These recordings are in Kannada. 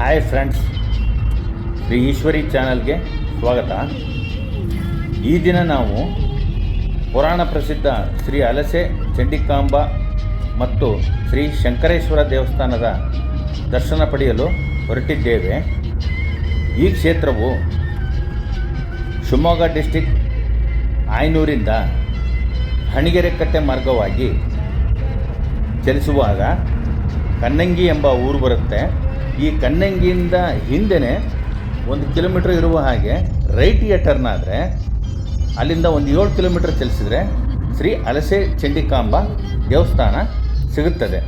ಹಾಯ್ ಫ್ರೆಂಡ್ಸ್ ಶ್ರೀ ಈಶ್ವರಿ ಚಾನಲ್ಗೆ ಸ್ವಾಗತ. ಈ ದಿನ ನಾವು ಪುರಾಣ ಪ್ರಸಿದ್ಧ ಶ್ರೀ ಅಲಸೆ, ಚಂಡಿಕಾಂಬ ಮತ್ತು ಶ್ರೀ ಶಂಕರೇಶ್ವರ ದೇವಸ್ಥಾನದ ದರ್ಶನ ಪಡೆಯಲು ಹೊರಟಿದ್ದೇವೆ. ಈ ಕ್ಷೇತ್ರವು ಶಿವಮೊಗ್ಗ ಡಿಸ್ಟಿಕ್ ಆಯನೂರಿಂದ ಹಣಿಗೆರೆಕಟ್ಟೆ ಮಾರ್ಗವಾಗಿ ಚಲಿಸುವಾಗ ಕನ್ನಂಗಿ ಎಂಬ ಊರು ಬರುತ್ತೆ. ಈ ಕನ್ನಂಗಿಯಿಂದ ಹಿಂದೆನೆ ಒಂದು ಕಿಲೋಮೀಟ್ರ್ ಇರುವ ಹಾಗೆ ರೈಟಿಗೆ ಟರ್ನ್ ಆದರೆ ಅಲ್ಲಿಂದ ಒಂದು ಏಳು ಕಿಲೋಮೀಟ್ರ್ ಚಲಿಸಿದರೆ ಶ್ರೀ ಅಲಸೆ ಚಂಡಿಕಾಂಬ ದೇವಸ್ಥಾನ ಸಿಗುತ್ತದೆ.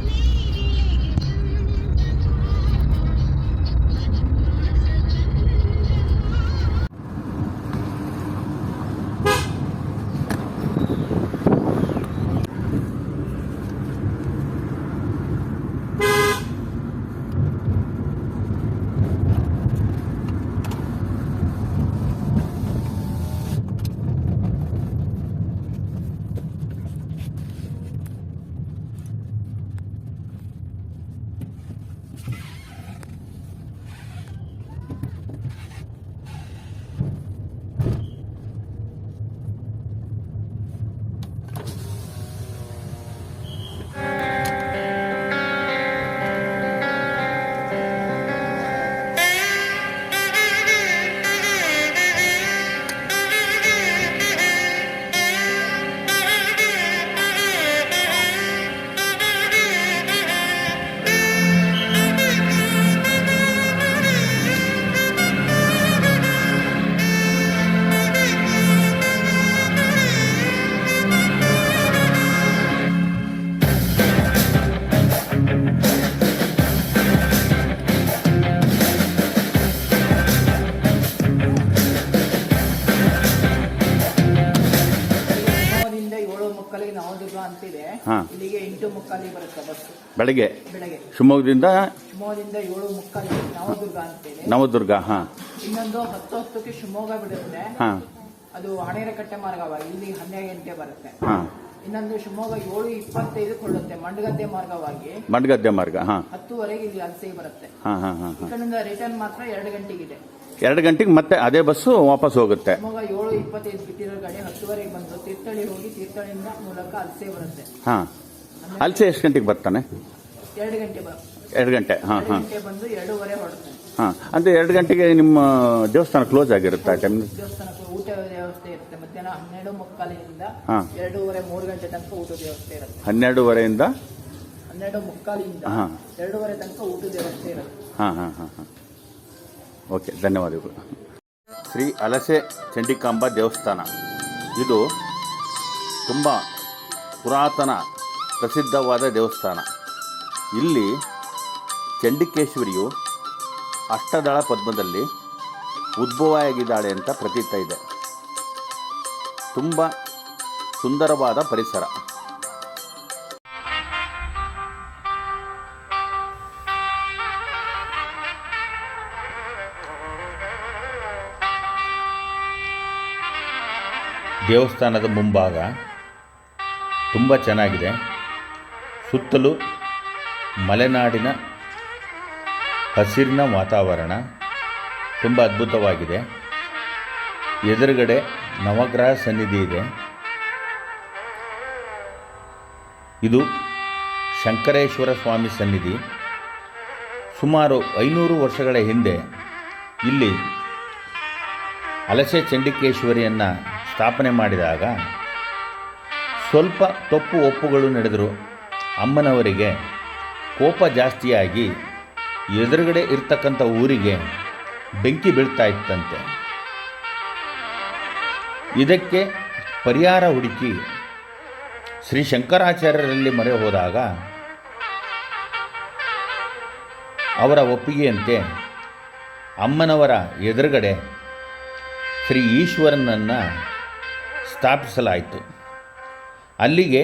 ಮುಕ್ಕಲಿಗೆ ನವದುರ್ಗ ಅಂತಿದೆ ಹಾ. ಇಲ್ಲಿಗೆ ಎಂಟು ಮುಕ್ಕಾಲಿಗೆ ಬರುತ್ತೆ ಬಸ್. ಬೆಳಗ್ಗೆ? ಬೆಳಗ್ಗೆ. ಶಿವಮೊಗ್ಗದಿಂದ? ಶಿವಮೊಗ್ಗದಿಂದ ಏಳು ಮುಕ್ಕಾಲಿಗೆ ನವದುರ್ಗ ಅಂತಿದೆ. ನವದುರ್ಗ ಹಾಂ. ಇನ್ನೊಂದು ಹತ್ತು ಹತ್ತಕ್ಕೆ ಶಿವಮೊಗ್ಗ ಬಿಡುತ್ತೆ. ಹಾಂ. ಅದು ಹಣೇರಕಟ್ಟೆ ಮಾರ್ಗವಾಗಿ ಇಲ್ಲಿ ಹನ್ನೆರಡು ಗಂಟೆ ಬರುತ್ತೆ. ಹಾಂ. ಇನ್ನೊಂದು ಶಿವಮೊಗ್ಗ ಏಳು ಇಪ್ಪತ್ತೈದು ಕೊಳ್ಳುತ್ತೆ ಮಂಡಗದ್ದೆ ಮಾರ್ಗವಾಗಿ. ಮಂಡಗದ್ದೆ ಮಾರ್ಗ ಹಾಂ. ಹತ್ತುವರೆಗೆ ಇಲ್ಲಿ ಅಲಸೆ ಬರುತ್ತೆ. ಹಾಂ ಹಾಂ ಹಾಂ ಈ ಕಡೆಯಿಂದ ರಿಟರ್ನ್ ಮಾತ್ರ ಎರಡು ಗಂಟೆಗಿದೆ. ಎರಡು ಗಂಟೆಗೆ ಮತ್ತೆ ಅದೇ ಬಸ್ಸು ವಾಪಸ್ ಹೋಗುತ್ತೆ. ಶಿವಮೊಗ್ಗ ಏಳು ಇಪ್ಪತ್ತೈದು ಬಿಟ್ಟಿರೋ ಗಾಡಿ ಹತ್ತುವರೆಗೆ ಬಂದು ತೀರ್ಥಹಳ್ಳಿ ಹೋಗಿ ತೀರ್ಥಹಳ್ಳಿಯಿಂದ ಮೂಲಕ ಅಲಸೆ ಬರುತ್ತೆ. ಹಾಂ. ಅಲ್ಸೆ ಎಷ್ಟು ಗಂಟೆಗೆ ಬರ್ತಾನೆ? ಎರಡು ಗಂಟೆ ಹಾ ಎರಡು ಗಂಟೆ. ಹಾಂ ಎರಡು ಹಾಂ. ಗಂಟೆ ಬಂದು ಎರಡೂವರೆ ಹೊರಡುತ್ತೆ ಹಾಂ. ಅಂದರೆ ಎರಡು ಗಂಟೆಗೆ ನಿಮ್ಮ ದೇವಸ್ಥಾನ ಕ್ಲೋಸ್ ಆಗಿರುತ್ತೆ? ಆ ಟೈಮ್ ದೇವಸ್ಥಾನಕ್ಕೆ ಊಟ ವ್ಯವಸ್ಥೆ ಇರುತ್ತೆ. ಮಧ್ಯಾಹ್ನ ಹನ್ನೆರಡು ಮುಕ್ಕಾಲಿನಿಂದ ಹಾ. ಎರಡೂವರೆ ಮೂರು ಗಂಟೆ ತನಕ ಊಟದ ವ್ಯವಸ್ಥೆ ಇರುತ್ತೆ. ಹನ್ನೆರಡೂವರೆಯಿಂದ ಹನ್ನೆರಡು ಮುಕ್ಕಾಲಿಂದ ಹಾ. ಎರಡೂವರೆ ತನಕ ಊಟದ ವ್ಯವಸ್ಥೆ ಇರುತ್ತೆ. ಹಾಂ ಹಾಂ ಹಾಂ ಹಾಂ. ಓಕೆ, ಧನ್ಯವಾದಗಳು. ಶ್ರೀ ಅಲಸೆ ಚಂಡಿಕಾಂಬ ದೇವಸ್ಥಾನ. ಇದು ತುಂಬ ಪುರಾತನ ಪ್ರಸಿದ್ಧವಾದ ದೇವಸ್ಥಾನ. ಇಲ್ಲಿ ಚಂಡಿಕೇಶ್ವರಿಯು ಅಷ್ಟದಳ ಪದ್ಮದಲ್ಲಿ ಉದ್ಭವ ಆಗಿದ್ದಾಳೆ ಅಂತ ಪ್ರತೀತ ಇದೆ. ತುಂಬ ಸುಂದರವಾದ ಪರಿಸರ. ದೇವಸ್ಥಾನದ ಮುಂಭಾಗ ತುಂಬ ಚೆನ್ನಾಗಿದೆ. ಸುತ್ತಲೂ ಮಲೆನಾಡಿನ ಹಸಿರಿನ ವಾತಾವರಣ ತುಂಬ ಅದ್ಭುತವಾಗಿದೆ. ಎದುರುಗಡೆ ನವಗ್ರಹ ಸನ್ನಿಧಿ ಇದೆ. ಇದು ಶಂಕರೇಶ್ವರ ಸ್ವಾಮಿ ಸನ್ನಿಧಿ. ಸುಮಾರು ಐನೂರು ವರ್ಷಗಳ ಹಿಂದೆ ಇಲ್ಲಿ ಅಲಸೆ ಚಂಡಿಕೇಶ್ವರಿಯನ್ನು ಸ್ಥಾಪನೆ ಮಾಡಿದಾಗ ಸ್ವಲ್ಪ ತಪ್ಪು ಒಪ್ಪುಗಳು ನಡೆದರು ಅಮ್ಮನವರಿಗೆ ಕೋಪ ಜಾಸ್ತಿಯಾಗಿ ಎದುರುಗಡೆ ಇರ್ತಕ್ಕಂಥ ಊರಿಗೆ ಬೆಂಕಿ ಬೀಳ್ತಾ ಇತ್ತಂತೆ. ಇದಕ್ಕೆ ಪರಿಹಾರ ಹುಡುಕಿ ಶ್ರೀ ಶಂಕರಾಚಾರ್ಯರಲ್ಲಿ ಮರೆ ಹೋದಾಗ ಅವರ ಒಪ್ಪಿಗೆಯಂತೆ ಅಮ್ಮನವರ ಎದುರುಗಡೆ ಶ್ರೀ ಈಶ್ವರನನ್ನು ಸ್ಥಾಪಿಸಲಾಯಿತು. ಅಲ್ಲಿಗೆ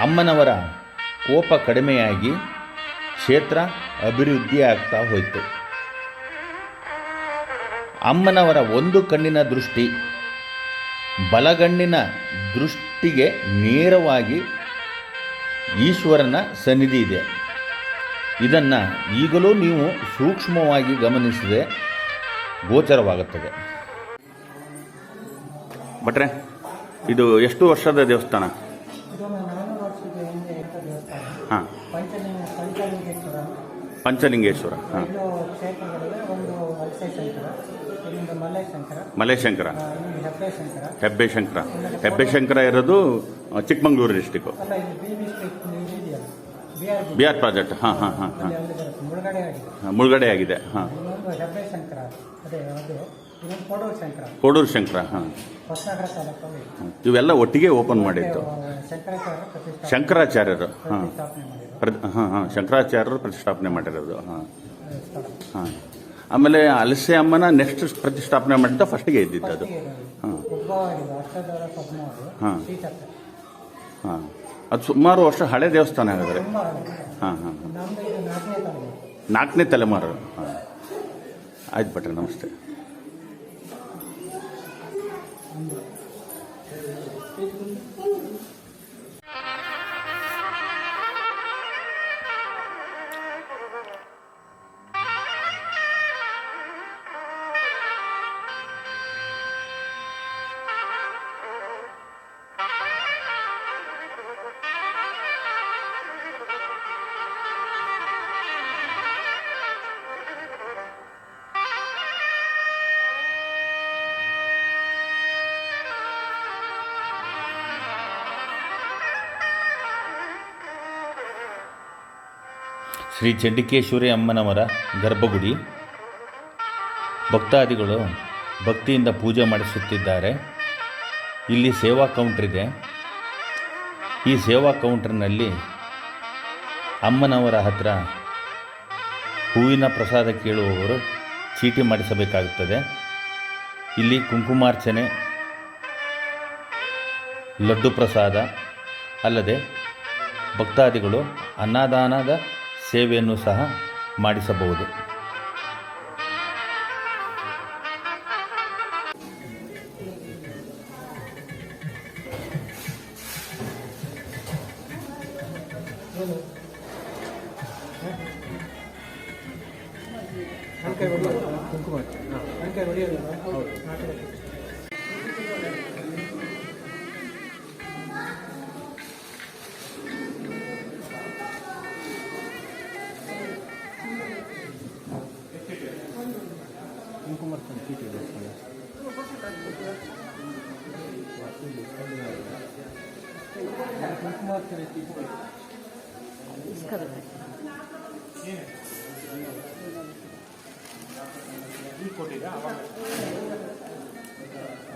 ಅಮ್ಮನವರ ಕೋಪ ಕಡಿಮೆಯಾಗಿ ಕ್ಷೇತ್ರ ಅಭಿವೃದ್ಧಿ ಆಗ್ತಾ ಹೋಯಿತು. ಅಮ್ಮನವರ ಒಂದು ಕಣ್ಣಿನ ದೃಷ್ಟಿ ಬಲಗಣ್ಣಿನ ದೃಷ್ಟಿಗೆ ನೇರವಾಗಿ ಈಶ್ವರನ ಸನ್ನಿಧಿ ಇದೆ. ಇದನ್ನು ಈಗಲೂ ನೀವು ಸೂಕ್ಷ್ಮವಾಗಿ ಗಮನಿಸದೆ ಗೋಚರವಾಗುತ್ತದೆ. ಭಟ್ರೆ ಇದು ಎಷ್ಟು ವರ್ಷದ ದೇವಸ್ಥಾನ? ಹಾಂ. ಪಂಚಲಿಂಗ ಪಂಚಲಿಂಗೇಶ್ವರ ಹಾಂ. ಎರಡು ಕ್ಷೇತ್ರಗಳಿವೆ ಒಂದು ವಲಸೆ ಶಂಕರ ಹೆಬ್ಬೆ ಶಂಕರ ಮಲೇಶಂಕರ ಹೆಬ್ಬೆ ಶಂಕರ ಹೆಬ್ಬೆಶಂಕರ ಹೆಬ್ಬೆಶಂಕರ ಇರೋದು Chikmagalur district B R project ಹಾಂ ಹಾಂ ಹಾಂ ಹಾಂ. ಮುಳುಗಡೆ ಆಗಿದೆ. ಹಾಂ ಕೊಡೂರು ಶಂಕರ. ಕೋಡೂರು ಶಂಕರ ಹಾಂ. ಹೊಸನಗರ ಇವೆಲ್ಲ ಒಟ್ಟಿಗೆ ಓಪನ್ ಮಾಡಿದ್ದು. ಇದು ಶಂಕರಾಚಾರ್ಯ ಪ್ರತಿಷ್ಠಾಪನೆ ಶಂಕರಾಚಾರ್ಯರು ಹಾಂ. ಹಾಂ ಹಾಂ. ಶಂಕರಾಚಾರ್ಯರು ಪ್ರತಿಷ್ಠಾಪನೆ ಮಾಡಿರೋದು ಹಾಂ. ಸ್ಥಳ. ಹಾಂ. ಆಮೇಲೆ ಅಲಸೆ ಅಮ್ಮನ ನೆಕ್ಸ್ಟ್ ಪ್ರತಿಷ್ಠಾಪನೆ ಮಾಡಿದ್ದು ಫಸ್ಟಿಗೆ ಇದ್ದಿದ್ದು ಅದು. ಹಾಂ. ಅಷ್ಟದವರ ಹಾ. ಅದು ಸುಮಾರು ವರ್ಷ ಹಳೆ ದೇವಸ್ಥಾನ ಹಾಗಾದ್ರೆ. ತುಂಬ. ಹಾಂ ಹಾಂ ಹಾಂ. ನಮ್ದು ಇದು ನಾಲ್ಕನೇ ತಲೆಮಾರು ನಾಲ್ಕನೇ ತಲೆಮಾರು. ಹಾಂ. ಆಯ್ತು ಭಟ್ರೆ ನಮಸ್ತೆ. Thank. ಶ್ರೀ ಚಂಡಿಕೇಶ್ವರಿ ಅಮ್ಮನವರ ಗರ್ಭಗುಡಿ. ಭಕ್ತಾದಿಗಳು ಭಕ್ತಿಯಿಂದ ಪೂಜೆ ಮಾಡಿಸುತ್ತಿದ್ದಾರೆ. ಇಲ್ಲಿ ಸೇವಾ ಕೌಂಟರ್ ಇದೆ. ಈ ಸೇವಾ ಕೌಂಟರ್ನಲ್ಲಿ ಅಮ್ಮನವರ ಹತ್ರ ಹೂವಿನ ಪ್ರಸಾದ ಕೇಳುವವರು ಚೀಟಿ ಮಾಡಿಸಬೇಕಾಗುತ್ತದೆ. ಇಲ್ಲಿ ಕುಂಕುಮಾರ್ಚನೆ, ಲಡ್ಡು ಪ್ರಸಾದ ಅಲ್ಲದೆ ಭಕ್ತಾದಿಗಳು ಅನ್ನದಾನದ ಸೇವೆಯನ್ನು ಸಹ ಮಾಡಿಸಬಹುದು.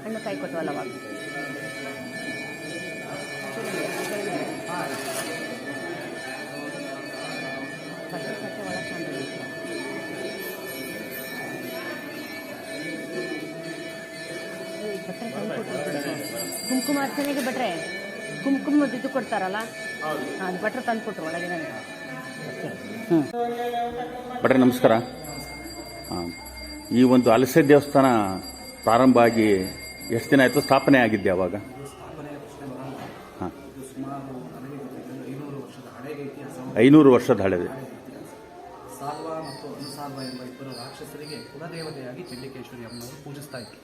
ಹಣ್ಣು ಕೈ ಕೊಟ್ಟವಲ್ಲ ಅವಾಗ. ಕುಂಕುಮ ಅರ್ಚನೆಗೆ ಬಟ್ರೆ ಕುಂಕುಮ ಇದು ಕೊಡ್ತಾರಲ್ಲ? ಅದು ಬಟ್ರೆ ತಂದು ಕೊಟ್ರು ಒಳಗೆ ನನಗೆ ಬಟ್ರೆ ನಮಸ್ಕಾರ. ಹಾಂ. ಈ ಒಂದು ಅಲಸೆ ದೇವಸ್ಥಾನ ಪ್ರಾರಂಭ ಆಗಿ ಎಷ್ಟು ದಿನ ಆಯಿತು? ಸ್ಥಾಪನೆ ಆಗಿದ್ದೆ ಅವಾಗ? ಐನೂರು ವರ್ಷದ ಹಳೆದೆ. ಸಾಲ್ವ ಮತ್ತು ಅನುಸಾಲ್ವ ಎಂಬ ಇಬ್ಬರು ರಾಕ್ಷಸರಿಗೆ ಕುಲದೇವತೆಯಾಗಿ ಚಂಡಿಕೇಶ್ವರಿ ಅಮ್ಮನವರು ಪೂಜಿಸ್ತಾ ಇದ್ರು.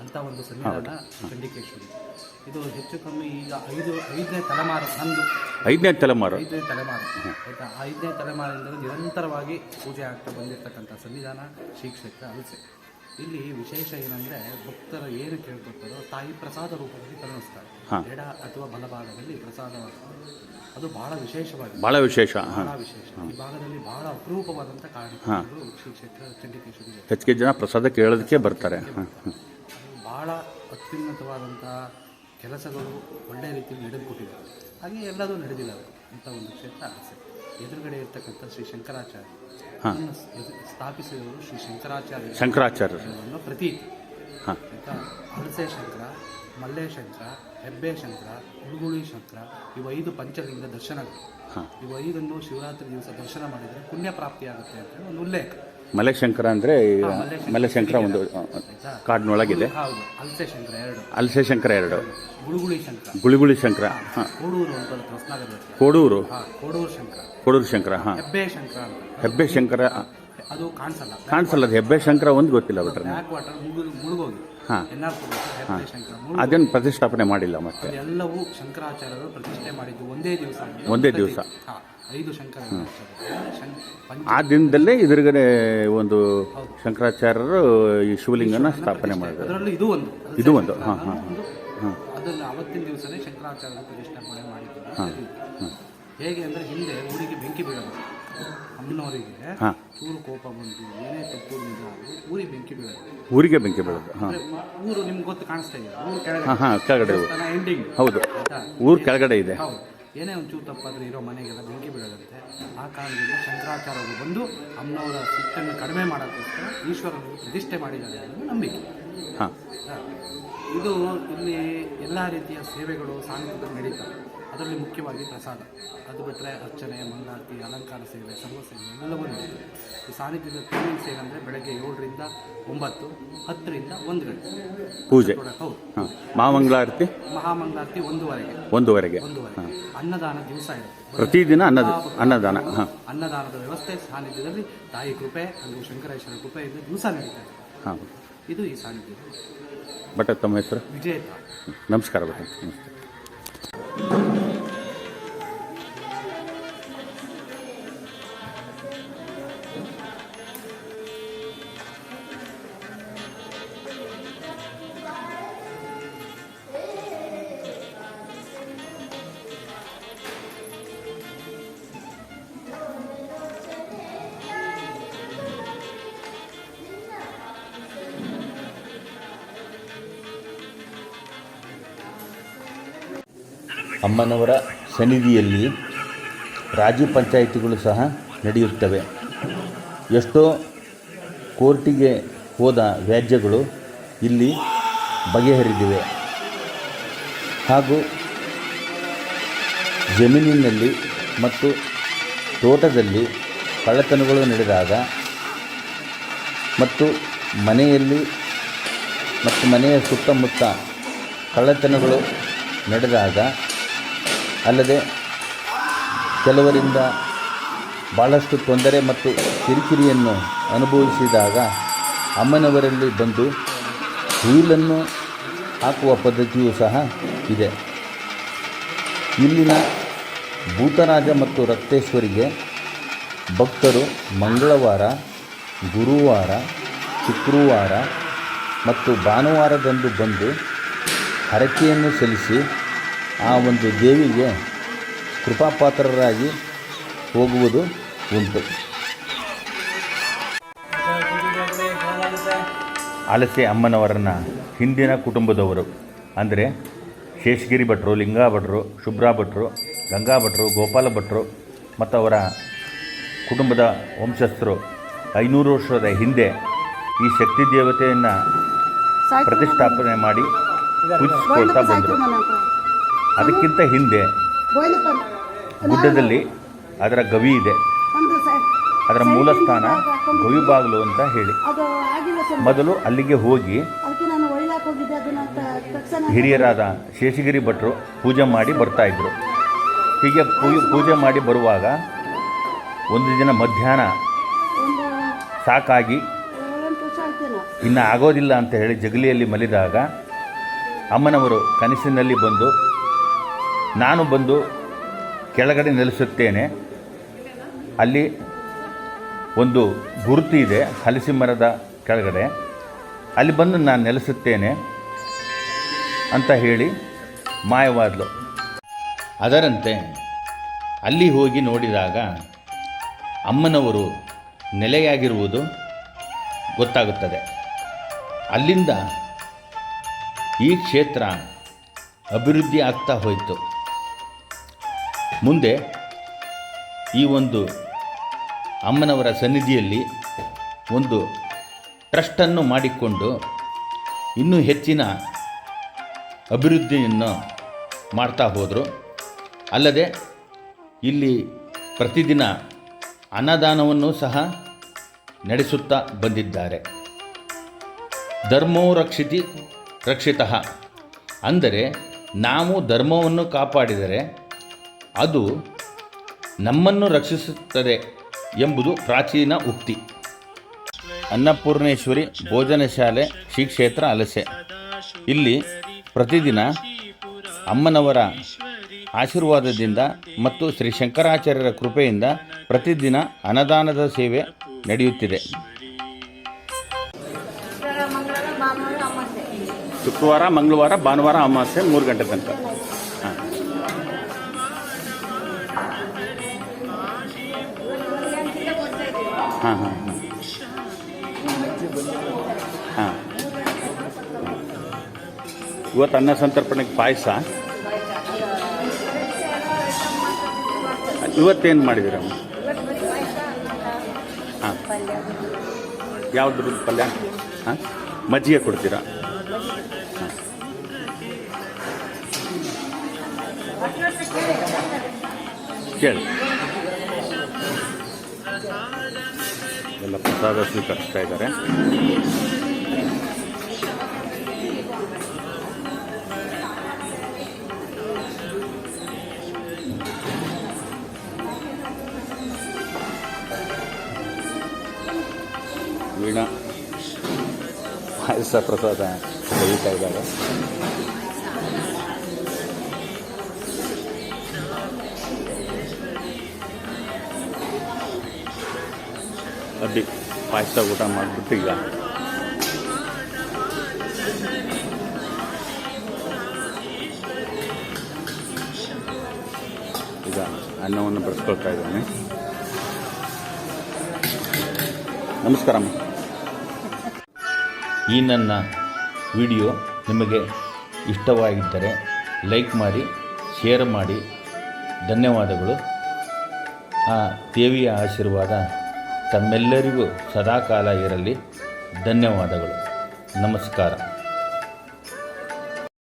ಅಂತ ಒಂದು ಸನ್ನಿಧಾನ ಚಂಡಿಕೇಶ್ವರಿ. ಇದು ಹೆಚ್ಚು ಕಮ್ಮಿ ಈಗ ಐದು ಐದನೇ ತಲೆಮಾರು ನಂದು. ಐದನೇ ತಲೆಮಾರು? ಐದನೇ ತಲೆಮಾರು. ಆಯಿತಾ? ಐದನೇ ತಲೆಮಾರಿಂದ ನಿರಂತರವಾಗಿ ಪೂಜೆ ಆಗ್ತಾ ಬಂದಿರತಕ್ಕಂಥ ಸನ್ನಿಧಾನ ಶ್ರೀ ಕ್ಷೇತ್ರ ಅಲಸೆ. ಇಲ್ಲಿ ವಿಶೇಷ ಏನಂದ್ರೆ ಭಕ್ತರು ಏನು ಕೇಳ್ಕೊತಾರೋ ತಾಯಿ ಪ್ರಸಾದ ರೂಪದಲ್ಲಿ ಕರುಣಿಸ್ತಾರೆ. ಎಡ ಅಥವಾ ಬಲಭಾಗದಲ್ಲಿ ಪ್ರಸಾದ ಅದು ಬಹಳ ವಿಶೇಷವಾಗಿದೆ. ಭಾಳ ವಿಶೇಷ ಬಹಳ ವಿಶೇಷ. ಈ ಭಾಗದಲ್ಲಿ ಬಹಳ ಅಪರೂಪವಾದಂಥ ಕಾರಣ ಶ್ರೀ ಕ್ಷೇತ್ರ ಚಂಡಿಕೇಶ್ವರಿ. ಹೆಚ್ಚಿಗೆ ಜನ ಪ್ರಸಾದ ಕೇಳೋದಕ್ಕೆ ಬರ್ತಾರೆ. ಬಹಳ ಅತ್ಯುನ್ನತವಾದಂಥ ಕೆಲಸಗಳು ಒಳ್ಳೆಯ ರೀತಿಯಲ್ಲಿ ನಡೆದುಕೊಟ್ಟಿದೆ. ಹಾಗೆ ಎಲ್ಲದೂ ನಡೆದಿಲ್ಲ ಅಂತ ಒಂದು ಕ್ಷೇತ್ರ ಆಸೆ ಎದುರುಗಡೆ ಇರ್ತಕ್ಕಂಥ ಶ್ರೀ ಶಂಕರಾಚಾರ್ಯ ಸ್ಥಾಪಿಸಿದವರು ಶ್ರೀ ಶಂಕರಾಚಾರ್ಯ ಶಂಕರಾಚಾರ್ಯ ಅನ್ನೋ ಪ್ರತೀತಿ. ಹಲಸೆ ಶಂಕರ ಮಲ್ಲೆ ಶಂಕರ ಹೆಬ್ಬೆ ಶಂಕರ ಉಳುಗುಳಿ ಶಂಕರ ಇವು ಐದು ಪಂಚಲಿಂಗ ದರ್ಶನಗಳು. ಹಾಂ. ಇವು ಐದನ್ನು ಶಿವರಾತ್ರಿ ದಿವಸ ದರ್ಶನ ಮಾಡಿದರೆ ಪುಣ್ಯ ಪ್ರಾಪ್ತಿಯಾಗುತ್ತೆ ಅಂತ ಒಂದು ಉಲ್ಲೇಖ. ಮಲೆಶಂಕರ ಅಂದರೆ ಮಲೆಶಂಕರ. ಒಂದು ಕಾಡಿನೊಳಗಿದೆ. ಹೌದು ಅಲ್ಸೆ ಶಂಕರ ಎರಡು. ಅಲಸೆ ಶಂಕರ ಎರಡು. ಗುಳುಗುಳಿ ಶಂಕರ. ಗುಳಿಗುಳಿ ಶಂಕರ ಹಾಂ ಕೋಡೂರು ಅಂತ ಬರುತ್ತೆ ಹೊಸನಗರದ ಕೋಡೂರು? ಹಾ ಕೋಡೂರು ಶಂಕರ. ಕೋಡೂರು ಶಂಕರ ಹಾಂ. ಹೆಬ್ಬೆ ಶಂಕರ ಅಂತ. ಹೆಬ್ಬೆ ಶಂಕರ ಅದು ಕಾಣಿಸಲ್ಲ. ಕಾಣಿಸಲ್ಲ ಅದು ಹೆಬ್ಬೆ ಶಂಕರ ಒಂದು ಗೊತ್ತಿಲ್ಲ ಬಿಟ್ರೆ. ಬ್ಯಾಕ್ ವಾಟರ್ ಮುಳುಗು ಮುಳುಗೋಗಿ ಹಾಂ. ಎನ್ ಆರ್ ಹೆಬ್ಬೆ ಶಂಕರ ಮುಳುಗು ಅದನ್ನು ಪ್ರತಿಷ್ಠಾಪನೆ ಮಾಡಿಲ್ಲ ಮತ್ತೆ. ಎಲ್ಲವೂ ಶಂಕರಾಚಾರ್ಯರು ಪ್ರತಿಷ್ಠೆ ಮಾಡಿದ್ದು ಒಂದೇ ದಿವಸ ಒಂದೇ ದಿವಸ. ಹಾ, ಐದು ಶಂಕರ ಆ ದಿನದಲ್ಲೇ ಎದುರುಗಡೆ ಒಂದು ಶಂಕರಾಚಾರ್ಯರು ಈ ಶಿವಲಿಂಗನ ಸ್ಥಾಪನೆ ಮಾಡಿದ್ರು ಅದರಲ್ಲೂ ಇದು ಒಂದು. ಇದು ಒಂದು. ಹಾಂ ಹಾಂ ಹಾಂ. ಅದನ್ನು ಅವತ್ತಿನ ದಿವಸನೇ ಶಂಕರಾಚಾರ್ಯರು ಪ್ರತಿಷ್ಠಾಪನೆ ಮಾಡಿದ್ದಾರೆ. ಹಾಂ ಹೇಗೆ ಅಂದರೆ ಹಿಂದೆ ಊರಿಗೆ ಬೆಂಕಿ ಬೀಳೋದು ಅಮ್ಮನವರಿಗೆ ಚೂರು ಕೋಪ ಬಂತು ಏನೇ ತಪ್ಪು ಊರಿಗೆ ಬೆಂಕಿ ಬೀಳುತ್ತೆ. ಊರಿಗೆ ಬೆಂಕಿ ಬೀಳೋದು ಹಾಂ. ಊರು ನಿಮ್ಗೆ ಗೊತ್ತು ಕಾಣಿಸ್ತಾ ಇದೆ ಊರು ಕೆಳಗೆ ಹಾಂ ಕೆಳಗಡೆ. ಎಂಡಿಂಗ್ ಹೌದು. ಊರು ಕೆಳಗಡೆ ಇದೆ. ಹೌದು. ಏನೇ ಒಂಚೂರು ತಪ್ಪಾದ್ರೆ ಇರೋ ಮನೆಗೆಲ್ಲ ಬೆಂಕಿ ಬೀಳದಂತೆ ಆ ಕಾರಣದಿಂದ ಶಂಕರಾಚಾರ್ಯರು ಬಂದು ಅಮ್ಮನವರ ಸಿಟ್ಟನ್ನು ಕಡಿಮೆ ಮಾಡೋಕ್ಕೋಸ್ಕರ ಈಶ್ವರನಿಗೆ ಪ್ರತಿಷ್ಠೆ ಮಾಡಿದ್ದಾರೆ ಅನ್ನೋದು ನಂಬಿಕೆ. ಹಾಂ. ಇದು ಇಲ್ಲಿ ಎಲ್ಲ ರೀತಿಯ ಸೇವೆಗಳು ಸಾಂಸ್ಕೃತಿಕ ನಡೀತವೆ ಅದರಲ್ಲಿ ಮುಖ್ಯವಾಗಿ ಪ್ರಸಾದ. ಅದು ಬಿಟ್ಟರೆ ಅರ್ಚನೆ ಮಂಗಳಾರತಿ ಅಲಂಕಾರ ಸೇವೆ ಸರ್ವ ಸೇವೆ ಎಲ್ಲವೂ ನಡೀತದೆ. ಈ ಸಾನ್ನಿಧ್ಯದ ಟೈಮಿಂಗ್ಸ್ ಏನಂದರೆ ಬೆಳಗ್ಗೆ ಏಳರಿಂದ ಒಂಬತ್ತು ಹತ್ತರಿಂದ ಒಂದು ಗಂಟೆ. ಪೂಜೆ. ಹೌದು. ಹಾಂ. ಮಹಾಮಂಗಳಾರತಿ? ಮಹಾಮಂಗಳಾರತಿ ಒಂದೂವರೆಗೆ. ಒಂದೂವರೆಗೆ. ಒಂದೂವರೆ ಅನ್ನದಾನ ದಿವಸ ಇರುತ್ತೆ. ಪ್ರತಿದಿನ ಅನ್ನದ ಅನ್ನದಾನ. ಹಾಂ. ಅನ್ನದಾನದ ವ್ಯವಸ್ಥೆ ಸಾನ್ನಿಧ್ಯದಲ್ಲಿ ತಾಯಿ ಕೃಪೆ ಹಾಗೂ ಶಂಕರೇಶ್ವರ ಕೃಪೆ ಇದು ದಿವಸ ನಡೀತಾ ಇದೆ ಹಾಂ ಇದು ಈ ಸಾನ್ನಿಧ್ಯ ಬಟ್ ತಮ್ಮ ಹೆಸರು? ವಿಜೇತ ನಮಸ್ಕಾರ ಬಟ್ಟೆ ನಮಸ್ತೆ. ಅಮ್ಮನವರ ಸನ್ನಿಧಿಯಲ್ಲಿ ರಾಜ್ಯ ಪಂಚಾಯಿತಿಗಳು ಸಹ ನಡೆಯುತ್ತವೆ. ಎಷ್ಟೋ ಕೋರ್ಟಿಗೆ ಹೋದ ವ್ಯಾಜ್ಯಗಳು ಇಲ್ಲಿ ಬಗೆಹರಿದಿವೆ. ಹಾಗೂ ಜಮೀನಿನಲ್ಲಿ ಮತ್ತು ತೋಟದಲ್ಲಿ ಕಳ್ಳತನಗಳು ನಡೆದಾಗ ಮತ್ತು ಮನೆಯಲ್ಲಿ ಮತ್ತು ಮನೆಯ ಸುತ್ತಮುತ್ತ ಕಳ್ಳತನಗಳು ನಡೆದಾಗ ಅಲ್ಲದೆ ಕೆಲವರಿಂದ ಭಾಳಷ್ಟು ತೊಂದರೆ ಮತ್ತು ಕಿರಿಕಿರಿಯನ್ನು ಅನುಭವಿಸಿದಾಗ ಅಮ್ಮನವರಲ್ಲಿ ಬಂದು ಹುಯಿಲನ್ನು ಹಾಕುವ ಪದ್ಧತಿಯೂ ಸಹ ಇದೆ. ಇಲ್ಲಿನ ಭೂತರಾಜ ಮತ್ತು ರಕ್ತೇಶ್ವರಿಗೆ ಭಕ್ತರು ಮಂಗಳವಾರ, ಗುರುವಾರ, ಶುಕ್ರವಾರ ಮತ್ತು ಭಾನುವಾರದಂದು ಬಂದು ಹರಕೆಯನ್ನು ಸಲ್ಲಿಸಿ ಆ ಒಂದು ದೇವಿಗೆ ಕೃಪಾಪಾತ್ರರಾಗಿ ಹೋಗುವುದು ಉಂಟು. ಆಲಸೆ ಅಮ್ಮನವರನ್ನ ಹಿಂದಿನ ಕುಟುಂಬದವರು ಅಂದರೆ ಶೇಷಗಿರಿ ಭಟ್ರು ಲಿಂಗಾ ಭಟ್ರು ಶುಭ್ರಾ ಭಟ್ರು ಗಂಗಾ ಭಟ್ರು ಗೋಪಾಲ ಭಟ್ರು ಮತ್ತು ಅವರ ಕುಟುಂಬದ ವಂಶಸ್ಥರು ಐನೂರು ವರ್ಷದ ಹಿಂದೆ ಈ ಶಕ್ತಿ ದೇವತೆಯನ್ನು ಪ್ರತಿಷ್ಠಾಪನೆ ಮಾಡಿ ಪೂಜಿಸ್ಕೊಳ್ತಾ ಬಂದರು. ಅದಕ್ಕಿಂತ ಹಿಂದೆ ಗುಡ್ಡದಲ್ಲಿ ಅದರ ಗವಿ ಇದೆ. ಅದರ ಮೂಲ ಸ್ಥಾನ ಗವಿ ಬಾಗಿಲು ಅಂತ ಹೇಳಿ. ಮೊದಲು ಅಲ್ಲಿಗೆ ಹೋಗಿ ಹಿರಿಯರಾದ ಶೇಷಗಿರಿ ಭಟ್ರು ಪೂಜೆ ಮಾಡಿ ಬರ್ತಾ ಇದ್ರು. ಹೀಗೆ ಪೂಜೆ ಮಾಡಿ ಬರುವಾಗ ಒಂದು ದಿನ ಮಧ್ಯಾಹ್ನ ಸಾಕಾಗಿ ಇನ್ನು ಆಗೋದಿಲ್ಲ ಅಂತ ಹೇಳಿ ಜಗಲಿಯಲ್ಲಿ ಮಲಿದಾಗ ಅಮ್ಮನವರು ಕನಸಿನಲ್ಲಿ ಬಂದು ನಾನು ಬಂದು ಕೆಳಗಡೆ ನೆಲೆಸುತ್ತೇನೆ. ಅಲ್ಲಿ ಒಂದು ಗುರುತು ಇದೆ, ಹಲಸಿ ಮರದ ಕೆಳಗಡೆ. ಅಲ್ಲಿ ಬಂದು ನಾನು ನೆಲೆಸುತ್ತೇನೆ ಅಂತ ಹೇಳಿ ಮಾಯವಾದಲು. ಅದರಂತೆ ಅಲ್ಲಿ ಹೋಗಿ ನೋಡಿದಾಗ ಅಮ್ಮನವರು ನೆಲೆಯಾಗಿರುವುದು ಗೊತ್ತಾಗುತ್ತದೆ. ಅಲ್ಲಿಂದ ಈ ಕ್ಷೇತ್ರ ಅಭಿವೃದ್ಧಿ ಆಗ್ತಾ ಹೋಯಿತು. ಮುಂದೆ ಈ ಒಂದು ಅಮ್ಮನವರ ಸನ್ನಿಧಿಯಲ್ಲಿ ಒಂದು ಟ್ರಸ್ಟನ್ನು ಮಾಡಿಕೊಂಡು ಇನ್ನೂ ಹೆಚ್ಚಿನ ಅಭಿವೃದ್ಧಿಯನ್ನು ಮಾಡ್ತಾ ಹೋದರು. ಅಲ್ಲದೆ ಇಲ್ಲಿ ಪ್ರತಿದಿನ ಅನ್ನದಾನವನ್ನು ಸಹ ನಡೆಸುತ್ತಾ ಬಂದಿದ್ದಾರೆ. ಧರ್ಮೋ ರಕ್ಷಿತಿ ರಕ್ಷಿತಃ. ಅಂದರೆ ನಾವು ಧರ್ಮವನ್ನು ಕಾಪಾಡಿದರೆ ಅದು ನಮ್ಮನ್ನು ರಕ್ಷಿಸುತ್ತದೆ ಎಂಬುದು ಪ್ರಾಚೀನ ಉಕ್ತಿ. ಅನ್ನಪೂರ್ಣೇಶ್ವರಿ ಭೋಜನ ಶಾಲೆ ಶ್ರೀ ಕ್ಷೇತ್ರ ಹಲಸೆ ಇಲ್ಲಿ ಪ್ರತಿದಿನ ಅಮ್ಮನವರ ಆಶೀರ್ವಾದದಿಂದ ಮತ್ತು ಶ್ರೀ ಶಂಕರಾಚಾರ್ಯರ ಕೃಪೆಯಿಂದ ಪ್ರತಿದಿನ ಅನ್ನದಾನದ ಸೇವೆ ನಡೆಯುತ್ತಿದೆ. ಶುಕ್ರವಾರ ಮಂಗಳವಾರ ಭಾನುವಾರ ಅಮಾವಾಸ್ಯೆ ಮೂರು ಗಂಟೆ ತನಕ. ಹಾಂ ಹಾಂ. ಹಾಂ. ಇವತ್ತು ಅನ್ನ ಸಂತರ್ಪಣೆಗೆ ಪಾಯಸ. ಇವತ್ತೇನು ಮಾಡಿದ್ದೀರಮ್ಮ ಹಾಂ. ಯಾವ್ದು ಪಲ್ಯ? ಹಾಂ? ಮಜ್ಜಿಗೆ ಕೊಡ್ತೀರಾ? ಹಾಂ. ಕೇಳಿ. ಎಲ್ಲ ಪ್ರಸಾದ ಸ್ವೀಕರಿಸ್ತಾ ಇದ್ದಾರೆ. ವೀಣಾ ಪಾಯಸ ಪ್ರಸಾದ ಕಲಿತಾ ಇದ್ದಾರೆ. ಪಾಯಸ ಊಟ ಮಾಡಿಬಿಟ್ಟು ಈಗ. ಈಗ ಅನ್ನವನ್ನು ಬರೆಸ್ಕೊಳ್ತಾ ಇದ್ದಾನೆ. ನಮಸ್ಕಾರಮ್ಮ ಈ ನನ್ನ ವಿಡಿಯೋ ನಿಮಗೆ ಇಷ್ಟವಾಗಿದ್ದರೆ ಲೈಕ್ ಮಾಡಿ, ಶೇರ್ ಮಾಡಿ. ಧನ್ಯವಾದಗಳು. ಆ ದೇವಿಯ ಆಶೀರ್ವಾದ ತಮ್ಮೆಲ್ಲರಿಗೂ ಸದಾಕಾಲ ಇರಲಿ. ಧನ್ಯವಾದಗಳು. ನಮಸ್ಕಾರ.